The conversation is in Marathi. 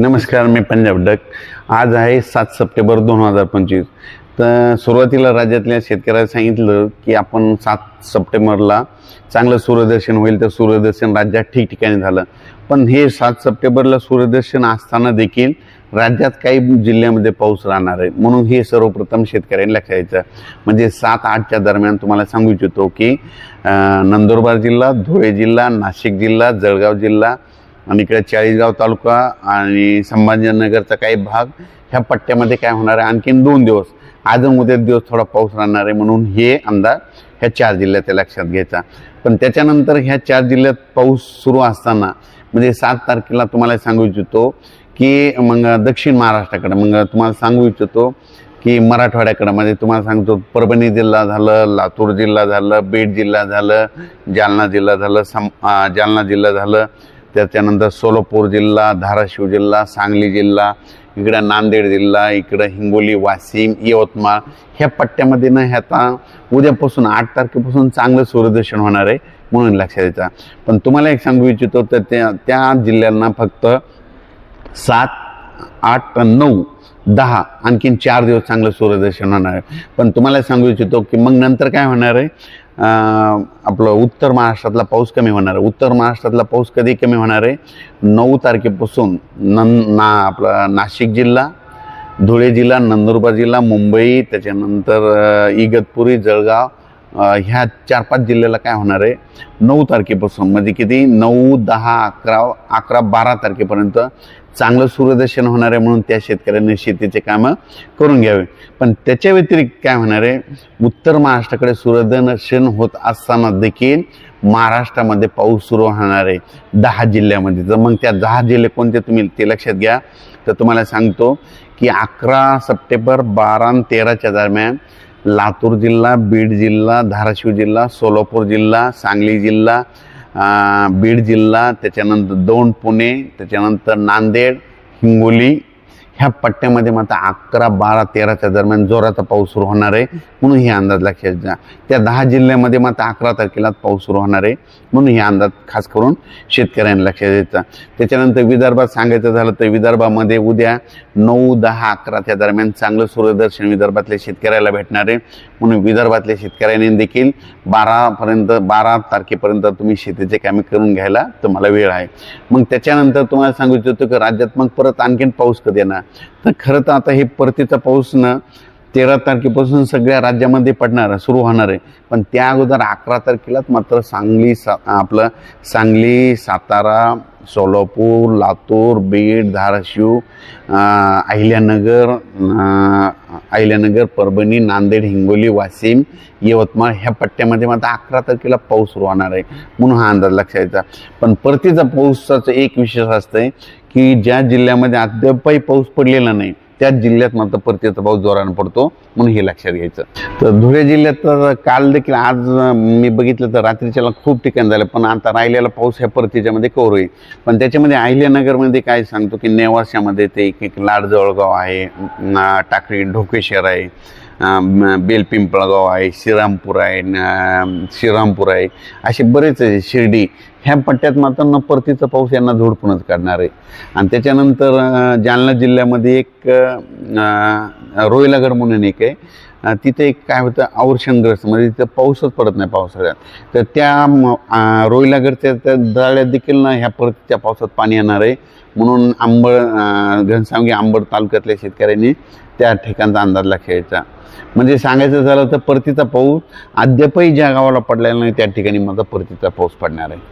नमस्कार मी पंजाब डक. आज आहे सात सप्टेंबर दोन हजार पंचवीस. तर सुरुवातीला राज्यातल्या शेतकऱ्याला सांगितलं की आपण सात सप्टेंबरला चांगलं सूर्यदर्शन होईल तर सूर्यदर्शन राज्यात ठिकठिकाणी झालं. पण हे सात सप्टेंबरला सूर्यदर्शन असताना देखील राज्यात काही जिल्ह्यामध्ये पाऊस राहणार आहे. म्हणून हे सर्वप्रथम शेतकऱ्यांनी लक्षायचं म्हणजे सात आठच्या दरम्यान तुम्हाला सांगू इच्छितो की नंदुरबार जिल्हा धुळे जिल्हा नाशिक जिल्हा जळगाव जिल्हा आणि इकडे चाळीसगाव तालुका आणि संभाजीनगरचा काही भाग ह्या पट्ट्यामध्ये काय होणार आहे? आणखीन दोन दिवस. आज उद्या दिवस थोडा पाऊस राहणार आहे म्हणून हे अंदाज ह्या चार जिल्ह्यात लक्षात घ्यायचा. पण त्याच्यानंतर ह्या चार जिल्ह्यात पाऊस सुरू असताना म्हणजे सात तारखेला तुम्हाला सांगू इच्छितो की मग दक्षिण महाराष्ट्राकडे मग तुम्हाला सांगू इच्छितो की मराठवाड्याकडं म्हणजे तुम्हाला सांगतो परभणी जिल्हा झालं लातूर जिल्हा झालं बीड जिल्हा झालं जालना जिल्हा झालं सम जालना जिल्हा झालं त्याच्यानंतर सोलापूर जिल्हा धाराशिव जिल्हा सांगली जिल्हा इकडं नांदेड जिल्हा इकडं हिंगोली वाशिम यवतमाळ. ह्या पट्ट्यामध्ये ना ह्याचा उद्यापासून आठ तारखेपासून चांगलं सूर्यदर्शन होणार आहे म्हणून लक्षात द्यायचा पण तुम्हाला एक सांगू इच्छितो तर त्या त्या जिल्ह्यांना फक्त सात आठ नऊ दहा आणखीन चार दिवस चांगलं सूर्यदर्शन होणार आहे. पण तुम्हाला सांगू इच्छितो की मग नंतर काय होणार आहे? आपलं उत्तर महाराष्ट्रातला पाऊस कमी होणार आहे. उत्तर महाराष्ट्रातला पाऊस कधी कमी होणार आहे? नऊ तारखेपासून नन ना आपला नाशिक जिल्हा धुळे जिल्हा नंदुरबार जिल्हा मुंबई त्याच्यानंतर इगतपुरी जळगाव ह्या चार पाच जिल्ह्याला काय होणार आहे? नऊ तारखेपासून म्हणजे किती? नऊ दहा अकरा अकरा बारा तारखेपर्यंत चांगलं सूर्यदर्शन होणार आहे म्हणून त्या शेतकऱ्यांनी शेतीचे कामं करून घ्यावे. पण त्याच्या व्यतिरिक्त काय होणार आहे? उत्तर महाराष्ट्राकडे सूर्यदर्शन होत असताना देखील महाराष्ट्रामध्ये पाऊस सुरू होणार आहे. दहा जिल्ह्यामध्ये. जर मग त्या दहा जिल्हे कोणते तुम्ही ते लक्षात घ्या. तर तुम्हाला सांगतो की अकरा सप्टेंबर बारा तेराच्या दरम्यान लातूर जिल्हा बीड जिल्हा धाराशिव जिल्हा सोलापूर जिल्हा सांगली जिल्हा बीड जिल्हा त्याच्यानंतर दौंड पुणे त्याच्यानंतर नांदेड हिंगोली ह्या पट्ट्यामध्ये मात्र अकरा बारा तेराच्या दरम्यान जोराचा पाऊस सुरू होणार आहे. म्हणून हे अंदाज लक्षात घ्या त्या दहा जिल्ह्यामध्ये मात्र अकरा तारखेला पाऊस सुरू होणार आहे. म्हणून हे अंदाज खास करून शेतकऱ्यांना लक्षात द्यायचा. त्याच्यानंतर विदर्भात सांगायचं झालं तर विदर्भामध्ये उद्या नऊ दहा अकराच्या दरम्यान चांगलं सूर्यदर्शन विदर्भातल्या शेतकऱ्याला भेटणार आहे. म्हणून विदर्भातल्या शेतकऱ्यांनी देखील बारापर्यंत बारा तारखेपर्यंत तुम्ही शेतीचे कामे करून घ्यायला तुम्हाला वेळ आहे. मग त्याच्यानंतर तुम्हाला सांगू इच्छितो की राज्यात मग परत आणखीन पाऊस कधी येणार? तर खरं तर आता हे परतीचा पाऊस ना तेरा तारखेपासून सगळ्या राज्यामध्ये पडणार आहे, सुरू होणार आहे. पण त्या अगोदर अकरा तारखेलाच मात्र सांगली सा आपलं सांगली सातारा सोलापूर लातूर बीड धाराशिव अहिल्यानगर अहिल्यानगर परभणी नांदेड हिंगोली वाशिम यवतमाळ ह्या पट्ट्यामध्ये मात्र अकरा तारखेला पाऊस होणार आहे म्हणून हा अंदाज लक्षात यायचा पण परतीचा पाऊसाचं एक विशेष असतंय की ज्या जिल्ह्यामध्ये अद्यापही पाऊस पडलेला नाही त्याच जिल्ह्यात मात्र परतीचा पाऊस जोरानं पडतो म्हणून हे लक्षात घ्यायचं. तर धुळे जिल्ह्यात तर काल देखील आज मी बघितलं तर रात्रीच्याला खूप ठिकाण झालं पण आता राहिलेला पाऊस ह्या परतीच्यामध्ये कवर होईल. पण त्याच्यामध्ये अहिल्यानगरमध्ये काय सांगतो की नेवाशामध्ये ते एक एक लाड जवळगाव आहे टाकळी ढोकेश्वर आहे. बेलपिंपळगाव आहे श्रीरामपूर आहे श्रीरामपूर आहे असे बरेच आहे शिर्डी ह्या पट्ट्यात मात्र न परतीचा पाऊस यांना झोडपूनच काढणार आहे. आणि त्याच्यानंतर जालना जिल्ह्यामध्ये एक रोयलागड रोहिलागड म्हणून एक आहे. तिथे एक काय होतं अवर्षणग्रस्त म्हणजे तिथं पाऊसच पडत नाही पावसाळ्यात. तर त्या म- रोहिलागडच्या त्या दळ्यात देखील ना ह्या परतीच्या पावसात पाणी येणार आहे. म्हणून आंबळ घनसावंगी आंबड तालुक्यातल्या शेतकऱ्यांनी त्या ठिकाणचा अंदाज लक्षायचा म्हणजे सांगायचं झालं तर परतीचा पाऊस अद्यापही ज्या गावाला पडलेला नाही त्या ठिकाणी माझा परतीचा पाऊस पडणार आहे.